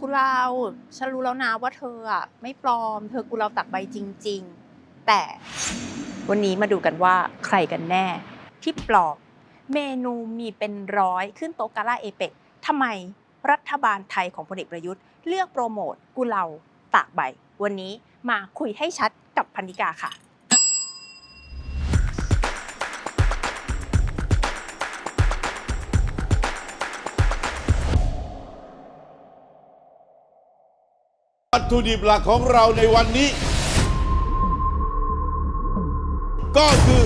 กุเราฉันรู้แล้วนะว่าเธออะไม่ปลอม เธอกุเราตักใบจริง ๆ แต่วันนี้มาดูกันว่าใครกันแน่ ที่ปลอมเมนูมีเป็นร้อยขึ้นโต๊ะกาล่าเอเปกทำไมรัฐบาลไทยของพลเอกประยุทธ์ เลือกโปรโมทกุเราตากใบ วันนี้มาคุยให้ชัดกับพันธิกาค่ะ ถุดิบหลักของเราในวันนี้ ก็คือ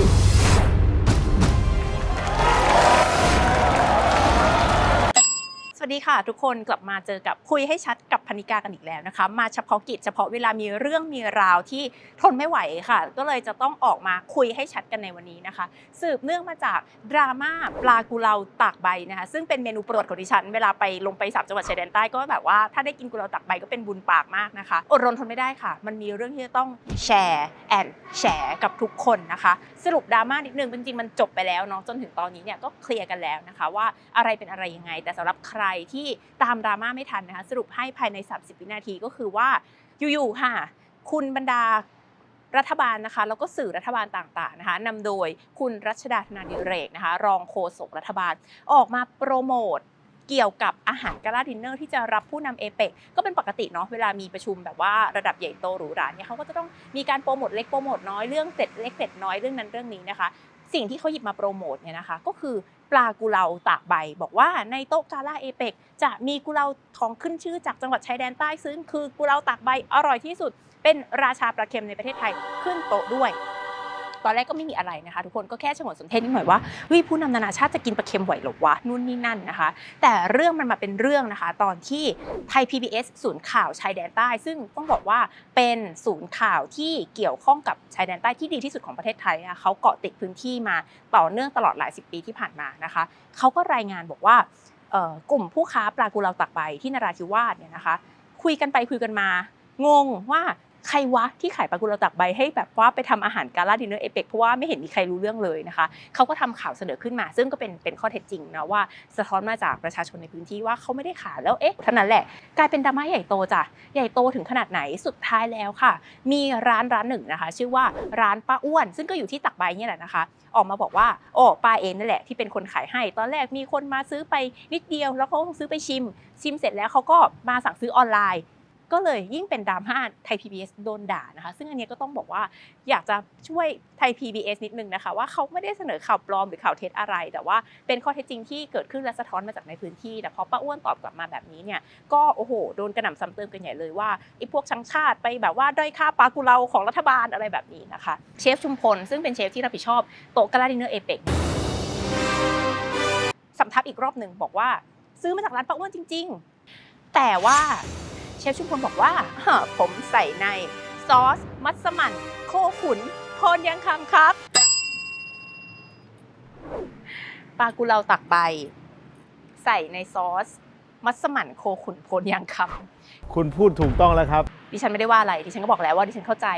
ค่ะ ทุกคนกลับมาเจอกับคุยให้ชัดกับพนิกากันอีกแล้วนะคะ มาเฉพาะกิจเฉพาะเวลามีเรื่องมีราวที่ทนไม่ไหวค่ะ ก็เลยจะต้องออกมาคุยให้ชัดกันในวันนี้นะคะ สืบเนื่องมาจากดราม่าปลากุเลาตากใบนะคะซึ่งเป็นเมนูโปรดของดิฉัน เวลาไปลงไปสามจังหวัดชายแดนใต้ก็แบบว่าถ้าได้กินกุเลาตากใบก็เป็นบุญปากมากนะคะอดรนทนไม่ได้ค่ะ มันมีเรื่องที่จะต้องแชร์แอนแชร์กับทุกคนนะคะ สรุปดราม่านิดนึงจริงๆมันจบไปแล้วเนาะจนถึงตอนนี้เนี่ยก็เคลียร์กันแล้วนะคะ ว่าอะไรเป็นอะไรยังไงแต่สำหรับใครที่ตามดราม่าไม่ทันนะคะสรุปให้ภายใน 30 วินาทีก็คือว่าอยู่ๆค่ะ คุณบรรดารัฐบาลนะคะแล้วก็สื่อรัฐบาลต่างๆนะคะนำโดยคุณรัชดาธนาดิเรกนะคะ รองโฆษกรัฐบาลออกมาโปรโมทเกี่ยวกับอาหารกาลาดินเนอร์ที่จะรับผู้นำเอเปกก็เป็นปกติเนาะเวลามีประชุมแบบว่าระดับใหญ่โตหรูหราเนี่ยเขาก็จะต้องมีการโปรโมทเล็กโปรโมทน้อยเรื่องเสร็จเล็กเสร็จน้อยเรื่องนั้นเรื่องนี้นะคะ สิ่งที่เขาหยิบมาโปรโมทเนี่ยนะคะก็คือปลากุเลาตากใบ บอกว่าในโต๊ะกาล่าเอเปกจะมีกุเลาของขึ้นชื่อจากจังหวัดชายแดนใต้ซึ่งคือกุเลาตากใบอร่อยที่สุด เป็นราชาปลาเค็มในประเทศไทยขึ้นโต๊ะด้วย ตอนแรกก็ไม่มีอะไรนะคะ ทุกคนก็แค่ฉงนสนเทศนิดหน่อยว่าเฮ้ยผู้นำนานาชาติจะกินปลาเค็มไหวหรอวะนู่นนี่นั่นนะคะ แต่เรื่องมันมาเป็นเรื่องนะคะ ตอนที่ไทย PBS ศูนย์ข่าวชายแดนใต้ ซึ่งต้องบอกว่าเป็นศูนย์ข่าวที่เกี่ยวข้องกับชายแดนใต้ที่ดีที่สุดของประเทศไทยนะคะเขาเกาะติดพื้นที่มาต่อเนื่องตลอดหลายสิบปีที่ผ่านมานะคะเขาก็รายงานบอกว่ากลุ่มผู้ค้าปลากุเลาตักใบที่นราธิวาสเนี่ยนะคะ คุยกันไปคุยกันมางงว่า ใครวะที่ขายปลากุเลาตักใบให้แบบว่าไปทำอาหารกาลาดินเนอร์เอเปกเพราะว่าไม่เห็นมีใครรู้เรื่องเลยนะคะเขาก็ทำข่าวเสนอขึ้นมา ซึ่งก็เป็นเป็นข้อเท็จจริงนะว่าสะท้อนมาจากประชาชนในพื้นที่ว่าเขาไม่ได้ขายแล้วเอ๊ะเท่านั้นแหละกลายเป็นดราม่าใหญ่โตจ้ะใหญ่โตถึงขนาดไหนสุดท้ายแล้วค่ะ มีร้านร้านหนึ่งนะคะ ชื่อว่าร้านป้าอ้วน ซึ่งก็อยู่ที่ตักใบเนี่ยแหละนะคะ ออกมาบอกว่าโอ้ป้าเองนั่นแหละที่เป็นคนขายให้ ตอนแรกมีคนมาซื้อไปนิดเดียว แล้วเขาก็ซื้อไปชิม ชิมเสร็จแล้วเขาก็มาสั่งซื้อออนไลน์ ก็เลยยิ่งเป็นดราม่าไทย PBS โดนด่านะคะ ซึ่งอันนี้ก็ต้องบอกว่าอยากจะช่วยไทย PBS นิดนึงนะคะ ว่าเขาไม่ได้เสนอข่าวปลอมหรือข่าวเท็จอะไร แต่ว่าเป็นข้อเท็จจริงที่เกิดขึ้นและสะท้อนมาจากในพื้นที่แต่พอป้าอ้วนตอบกลับมาแบบนี้เนี่ยก็โอ้โหโดนกระหน่ำซ้ำเติมกันใหญ่เลยว่าไอ้พวกชังชาติไปแบบว่าด้อยค่าปลากุเลาของรัฐบาลอะไรแบบนี้นะคะเชฟชุมพลซึ่งเป็นเชฟที่รับผิดชอบโต๊ะกาลาดินเนอร์เอเปกสำทับอีกรอบหนึ่งบอกว่า ซื้อมาจากร้านป้าอ้วนจริง ๆ แต่ว่า เชฟชุมพลบอกว่าผมใส่ในซอส มัสมั่น โคขุนโพนยังคำครับ ปลากุเลาตักใบ ใส่ในซอส มัสมั่นโคขุนโพนยังคคุณพูดถูกต้องแล้วครับำดิฉันไม่ได้ว่าอะไรดิฉันก็บอกแล้วว่าดิฉันเข้าใจ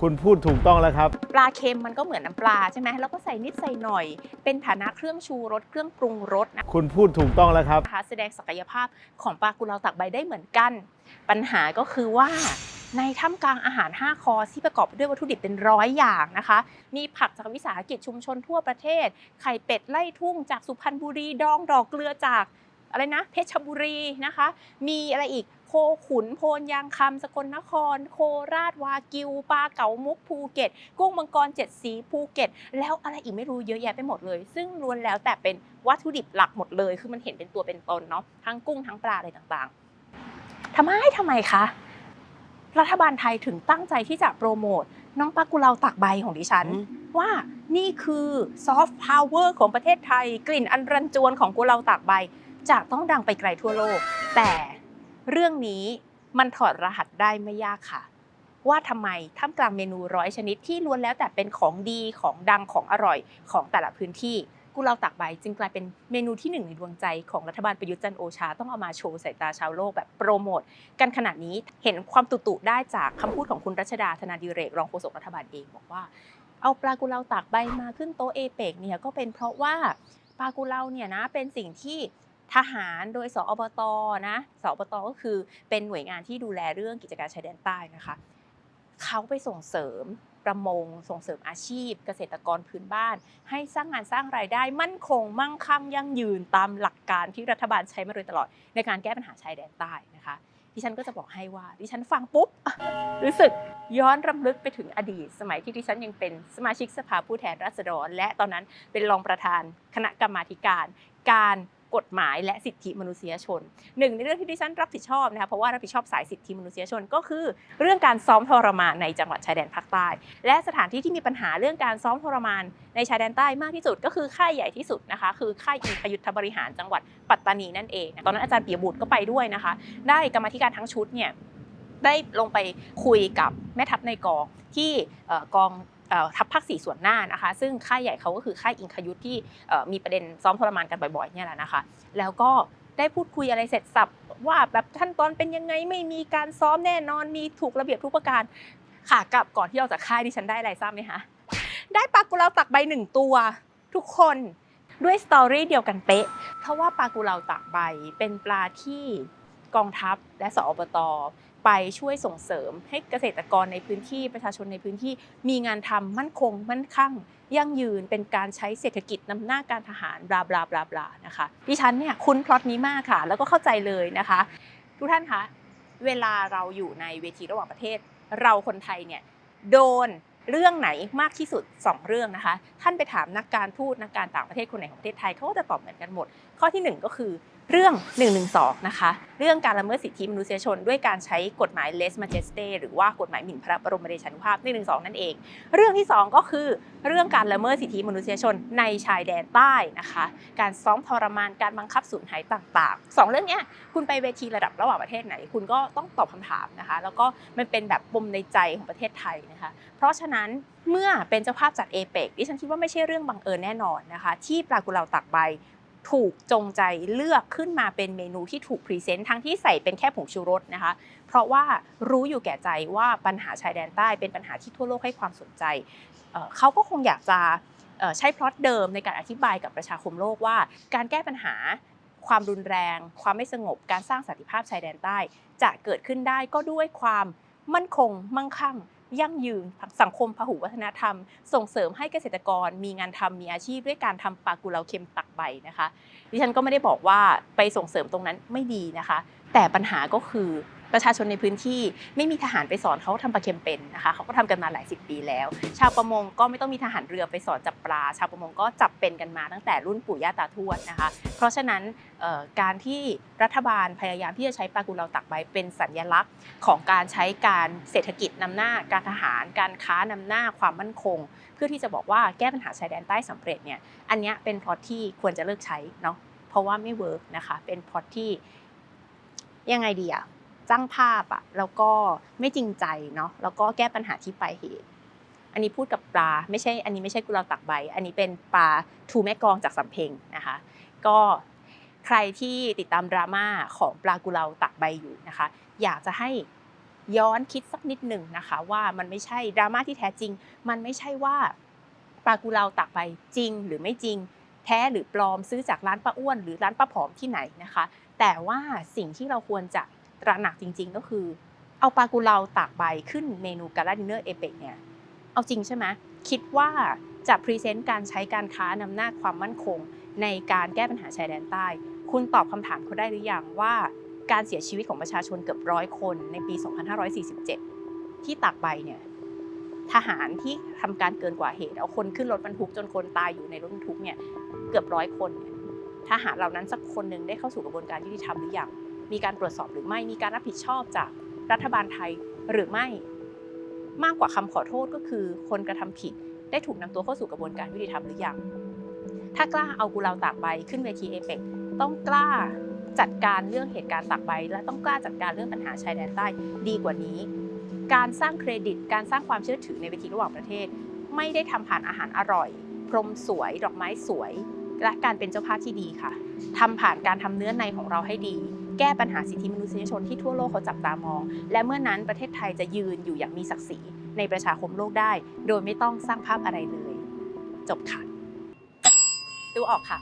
คุณพูดถูกต้องแล้วครับ ปลาเค็มมันก็เหมือนน้ำปลาใช่ไหมแล้วก็ใส่นิดใส่หน่อย เป็นฐานะเครื่องชูรสเครื่องปรุงรสนะคุณพูดถูกต้องแล้วครับนะคะแสดงศักยภาพของปลากุเลาตักใบได้เหมือนกัน ปัญหาก็คือว่า ในท่ามกลางอาหาร 5 คอร์สที่ประกอบไปด้วยวัตถุดิบเป็นร้อยอย่างนะคะ มีผักจากวิสาหกิจชุมชนทั่วประเทศ ไข่เป็ดไล่ทุ่งจากสุพรรณบุรีดองดอกเกลือจาก อะไรนะเพชรบุรีนะคะ มีอะไรอีกโคขุนโพนยางคำสกลนคร โคราชวากิวปลาเก๋ามุกภูเก็ต กุ้งมังกรเจ็ดสีภูเก็ต แล้วอะไรอีกไม่รู้เยอะแยะไปหมดเลย ซึ่งล้วนแล้วแต่เป็นวัตถุดิบหลักหมดเลย คือมันเห็นเป็นตัวเป็นตนเนาะทั้งกุ้งทั้งปลาอะไรต่างๆทำไมทำไมคะรัฐบาลไทยถึงตั้งใจที่จะโปรโมทน้องปลากุเลาตากใบของดิฉัน ว่านี่คือซอฟต์พาวเวอร์ของประเทศไทย กลิ่นอันรันจวนของกุเลาตากใบ จะต้องดังไปไกลทั่วโลก แต่เรื่องนี้มันถอดรหัสได้ไม่ยากค่ะ ว่าทำไมท่ามกลางเมนูร้อยชนิดที่ล้วนแล้วแต่เป็นของดีของดังของอร่อยของแต่ละพื้นที่กุเลาตากใบจึงกลายเป็นเมนูที่หนึ่งในดวงใจของรัฐบาลประยุทธ์จันโอชาต้องเอามาโชว์สายตาชาวโลกแบบโปรโมทกันขนาดนี้เห็นความตุตุได้จากคำพูดของคุณรัชดาธนาดิเรกรองโฆษกรัฐบาลเองบอกว่า เอาปลากุเลาตากใบมาขึ้นโต๊ะเอเปกเนี่ยก็เป็นเพราะว่าปลากุเลาเนี่ยนะเป็นสิ่งที่ ทหารโดยสอบตนะสอบตก็คือเป็นหน่วยงานที่ดูแลเรื่องกิจการชายแดนใต้นะคะเขาไปส่งเสริมประมงส่งเสริมอาชีพ เกษตรกรพื้นบ้าน ให้สร้างงานสร้างรายได้ มั่นคง มั่งคั่งยั่งยืนตามหลักการที่รัฐบาลใช้มาโดยตลอด ในการแก้ปัญหาชายแดนใต้นะคะดิฉันก็จะบอกให้ว่าดิฉันฟังปุ๊บรู้สึกย้อนรำลึกไปถึงอดีต สมัยที่ดิฉันยังเป็นสมาชิกสภาผู้แทนราษฎร และตอนนั้นเป็นรองประธานคณะกรรมาธิการ การ กฎหมายและสิทธิมนุษยชนหนึ่งในเรื่องที่ดิฉันรับผิดชอบนะคะเพราะว่ารับผิดชอบสายสิทธิมนุษยชนก็คือ เรื่องการซ้อมทรมานในจังหวัดชายแดนภาคใต้ และสถานที่ที่มีปัญหาเรื่องการซ้อมทรมานในชายแดนใต้มากที่สุด ก็คือค่ายใหญ่ที่สุดนะคะคือค่ายอิงคยุทธบริหารจังหวัดปัตตานีนั่นเองตอนนั้นอาจารย์ปียบุตรก็ไปด้วยนะคะ ได้กรรมธิการทั้งชุดเนี่ยได้ลงไปคุยกับแม่ทัพในกองที่กอง ทัพภาคสี่ส่วนหน้านะคะ ซึ่งค่ายใหญ่เขาก็คือค่ายอิงคยุทธที่มีประเด็นซ้อมทรมานกันบ่อยๆเนี่ยแหละนะคะ แล้วก็ได้พูดคุยอะไรเสร็จสับว่าแบบขั้นตอนเป็นยังไงไม่มีการซ้อมแน่นอนมีถูกระเบียบทุกประการค่ะกลับก่อนที่ออกจากค่ายดิฉันได้อะไรทราบไหมคะได้ปลากุเลาตักใบหนึ่งตัว ทุกคนด้วยสตอรี่เดียวกันเป๊ะ เพราะว่าปลากุเลาตักใบเป็นปลาที่กองทัพและสอบต ไปช่วยส่งเสริมให้เกษตรกรในพื้นที่ประชาชนในพื้นที่ มีงานทำมั่นคง มั่นคั่ง ยั่งยืนเป็นการใช้เศรษฐกิจนำหน้าการทหารบลาบลาบลาบลานะคะดิฉันเนี่ยคุ้นพล็อตนี้มากค่ะ แล้วก็เข้าใจเลยนะคะ ทุกท่านคะเวลาเราอยู่ในเวทีระหว่างประเทศ เราคนไทยเนี่ยโดนเรื่องไหนมากที่สุด 2 เรื่องนะคะ ท่านไปถามนักการทูตนักการต่างประเทศคนไหนของประเทศไทยเขาก็จะตอบเหมือนกันหมด ข้อที่หนึ่งก็คือ เรื่อง 112 นะคะ เรื่องการละเมิดสิทธิมนุษยชน ด้วยการใช้กฎหมาย lese majeste หรือว่ากฎหมายหมิ่นพระบรมเดชานุภาพ 112 นั่นเอง เรื่องที่ 2 ก็คือเรื่องการละเมิดสิทธิมนุษยชนในชายแดนใต้นะคะ การซ้อมทรมาน การบังคับสูญหายต่างๆสองเรื่องนี้คุณไปเวทีระดับระหว่างประเทศไหน คุณก็ต้องตอบคำถามนะคะ แล้วก็มันเป็นแบบปมในใจของประเทศไทยนะคะ เพราะฉะนั้นเมื่อเป็นเจ้าภาพจัดเอเปกดิฉันคิดว่าไม่ใช่เรื่องบังเอิญแน่นอนนะคะ ที่ปลากุเลาตักใบ ถูกจงใจเลือกขึ้นมาเป็นเมนูที่ถูกพรีเซนต์ทั้งที่ใส่เป็นแค่ผงชูรสนะคะ เพราะว่ารู้อยู่แก่ใจว่าปัญหาชายแดนใต้เป็นปัญหาที่ทั่วโลกให้ความสนใจ เขาก็คงอยากจะใช้พล็อตเดิมในการอธิบายกับประชาคมโลกว่า การแก้ปัญหาความรุนแรง ความไม่สงบการสร้างสันติภาพชายแดนใต้ จะเกิดขึ้นได้ก็ด้วยความมั่นคงมั่งคั่ง ยั่งยืนสังคมพหุวัฒนธรรม ส่งเสริมให้เกษตรกรมีงานทำมีอาชีพด้วยการทำปลากุเลาเค็มตักใบนะคะ ดิฉันก็ไม่ได้บอกว่าไปส่งเสริมตรงนั้นไม่ดีนะคะ แต่ปัญหาก็คือ ประชาชนในพื้นที่ไม่มีทหารไปสอนเขาทำปลาเค็มเป็นนะคะเขาก็ทำกันมาหลายสิบปีแล้ว ชาวประมงก็ไม่ต้องมีทหารเรือไปสอนจับปลา ชาวประมงก็จับเป็นกันมาตั้งแต่รุ่นปู่ย่าตาทวดนะคะ เพราะฉะนั้นการที่รัฐบาลพยายามที่จะใช้ปลากุเลาตักใบเป็นสัญลักษณ์ ของการใช้การเศรษฐกิจนำหน้า การทหาร การค้านำหน้าความมั่นคง เพื่อที่จะบอกว่าแก้ปัญหาชายแดนใต้สำเร็จเนี่ยอันเนี้ยเป็นพอที่ควรจะเลิกใช้เนาะเพราะว่าไม่เวิร์กนะคะเป็นพอที่ยังไงดีอะ จ้างภาพอะแล้วก็ไม่จริงใจเนาะแล้วก็แก้ปัญหาที่ปลายเหตุ อันนี้พูดกับปลาไม่ใช่ อันนี้ไม่ใช่กุลาตักใบ อันนี้เป็นปลาทูแม่กองจากสำเพ็งนะคะ ก็ใครที่ติดตามดราม่าของปลากุเลาตักใบอยู่นะคะ อยากจะให้ย้อนคิดสักนิดหนึ่งนะคะ ว่ามันไม่ใช่ดราม่าที่แท้จริง มันไม่ใช่ว่าปลากุเลาตักใบจริงหรือไม่จริง แท้หรือปลอมซื้อจากร้านป้าอ้วน หรือร้านป้าผอมที่ไหนนะคะ แต่ว่าสิ่งที่เราควรจะ ตระหนักจริง ๆ ก็คือ เอาปลากุเลาตากใบขึ้นเมนูกาลาดินเนอร์เอเปกเนี่ยเอาจริงใช่ไหมคิดว่าจะพรีเซนต์การใช้การค้านำหน้าความมั่นคง ในการแก้ปัญหาชายแดนใต้ คุณตอบคำถามเขาได้หรือยังว่าการเสียชีวิตของประชาชนเกือบร้อยคนในปี 2547 ที่ตากใบเนี่ยทหารที่ทำการเกินกว่าเหตุเอาคนขึ้นรถบรรทุกจนคนตายอยู่ในรถบรรทุกเนี่ยเกือบร้อยคน ทหารเหล่านั้นสักคนหนึ่งได้เข้าสู่กระบวนการยุติธรรมหรือยัง มีการตรวจสอบหรือไม่มีการรับผิดชอบจากรัฐบาลไทยหรือไม่มากกว่าคำขอโทษก็คือ คนกระทำผิดได้ถูกนำตัวเข้าสู่กระบวนการยุติธรรมหรือยังถ้ากล้าเอากุเลาตากใบขึ้นเวทีเอเปกต้องกล้าจัดการเรื่องเหตุการณ์ตากใบ และต้องกล้าจัดการเรื่องปัญหาชายแดนใต้ดีกว่านี้ การสร้างเครดิต การสร้างความเชื่อถือในเวทีระหว่างประเทศ ไม่ได้ทำผ่านอาหารอร่อย พรมสวย ดอกไม้สวย และการเป็นเจ้าภาพที่ดีค่ะทำผ่านการทำเนื้อในของเราให้ดี แก้ปัญหาสิทธิมนุษยชนที่ทั่วโลกเขาจับตามอง และเมื่อนั้นประเทศไทยจะยืนอยู่อย่างมีศักดิ์ศรีในประชาคมโลกได้ โดยไม่ต้องสร้างภาพอะไรเลย จบค่ะ ดูออกค่ะ